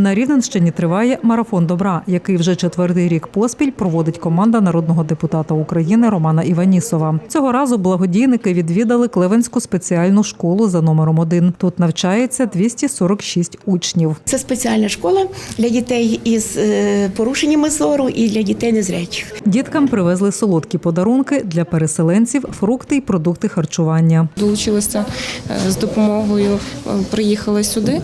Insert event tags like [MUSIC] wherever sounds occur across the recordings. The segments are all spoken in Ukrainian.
На Рівненщині триває марафон добра, який вже четвертий рік поспіль проводить команда народного депутата України Романа Іванісова. Цього разу благодійники відвідали Клевенську спеціальну школу за номером 1. Тут навчається 246 учнів. Це спеціальна школа для дітей із е, порушеннями зору і для дітей незрячих. Діткам привезли солодкі подарунки для переселенців, фрукти й продукти харчування. долучилися е, з допомогою, е, приїхали сюди,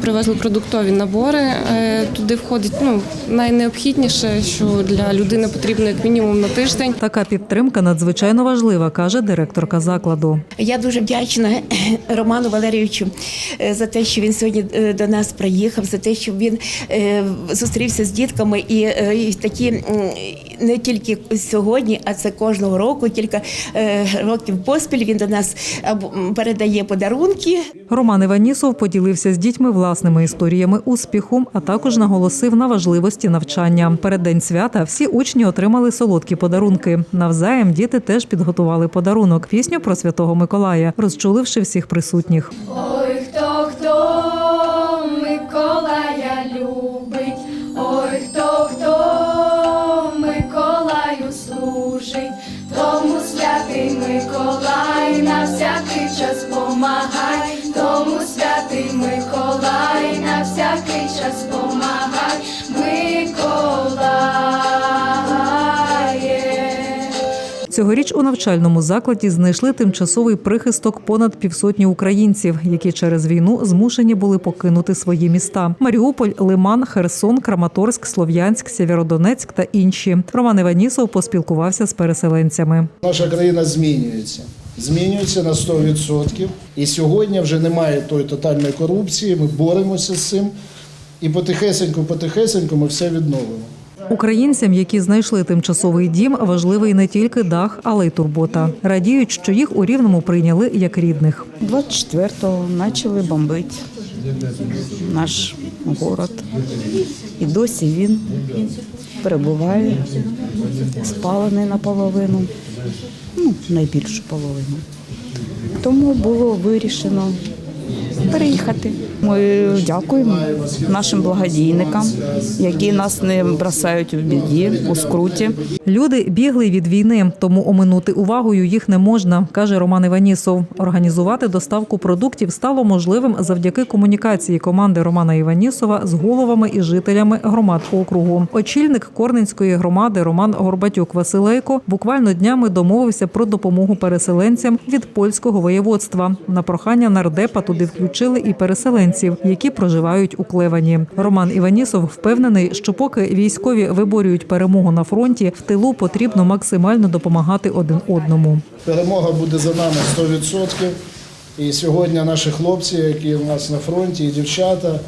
привезли продуктові набори. Е, Туди входить ну, найнеобхідніше, що для людини потрібно як мінімум на тиждень. Така підтримка надзвичайно важлива, каже директорка закладу. Я дуже вдячна [CLEARS THROAT] Роману Валерійовичу е, за те, що він сьогодні е, до нас приїхав, за те, що він зустрівся з дітками і, і такі не тільки сьогодні, а це кожного року, кілька років поспіль він до нас або, передає подарунки. Роман Іванісов поділився з дітьми власними історіями успіху, а також наголосив на важливості навчання. Перед день свята всі учні отримали солодкі подарунки. Навзаєм діти теж підготували подарунок пісню про святого Миколая, розчуливши всіх присутніх. Ой, хто хто Миколая любить, ой, хто хто Миколаю служить, тому святий Миколай на всякий час помагай, Цьогоріч у навчальному закладі знайшли тимчасовий прихисток понад півсотні українців, які через війну змушені були покинути свої міста: Маріуполь, Лиман, Херсон, Краматорськ, Слов'янськ, Сєвєродонецьк та інші. Роман Іванісов поспілкувався з переселенцями. Наша країна змінюється. Змінюється на 100%. І сьогодні вже немає тої тотальної корупції. Ми боремося з цим. І потихесеньку, потихесеньку ми все відновимо. Українцям, які знайшли тимчасовий дім, важливий не тільки дах, але й турбота. Радіють, що їх у рівному прийняли як рідних. 24-го почали бомбити наш город. І досі він перебуває спалений наполовину, ну, найбільшу половину. Тому було вирішено переїхати. Ми дякуємо нашим благодійникам, які нас не бросають у біді, у скруті. Люди бігли від війни, тому оминути увагою їх не можна, каже Роман Іванісов. Організувати доставку продуктів стало можливим завдяки комунікації команди Романа Іванісова з головами і жителями громад округу. Очільник Корненської громади Роман Горбатюк Василейко буквально днями домовився про допомогу переселенцям від польського воєводства. На прохання нардепа туди включили і переселенців, які проживають у Клевані. Роман Іванісов впевнений, що поки військові виборюють перемогу на фронті, в тилу потрібно максимально допомагати один одному. Перемога буде за нами 100%. І сьогодні наші хлопці, які у нас на фронті, і дівчата,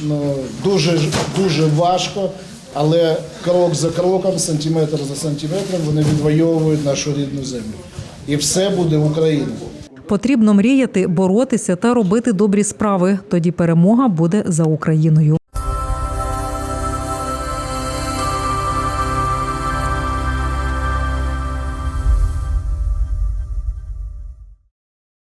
ну, дуже, дуже важко, але крок за кроком, сантиметр за сантиметром вони відвоюють нашу рідну землю. І все буде Україна. Потрібно мріяти, боротися та робити добрі справи. Тоді перемога буде за Україною.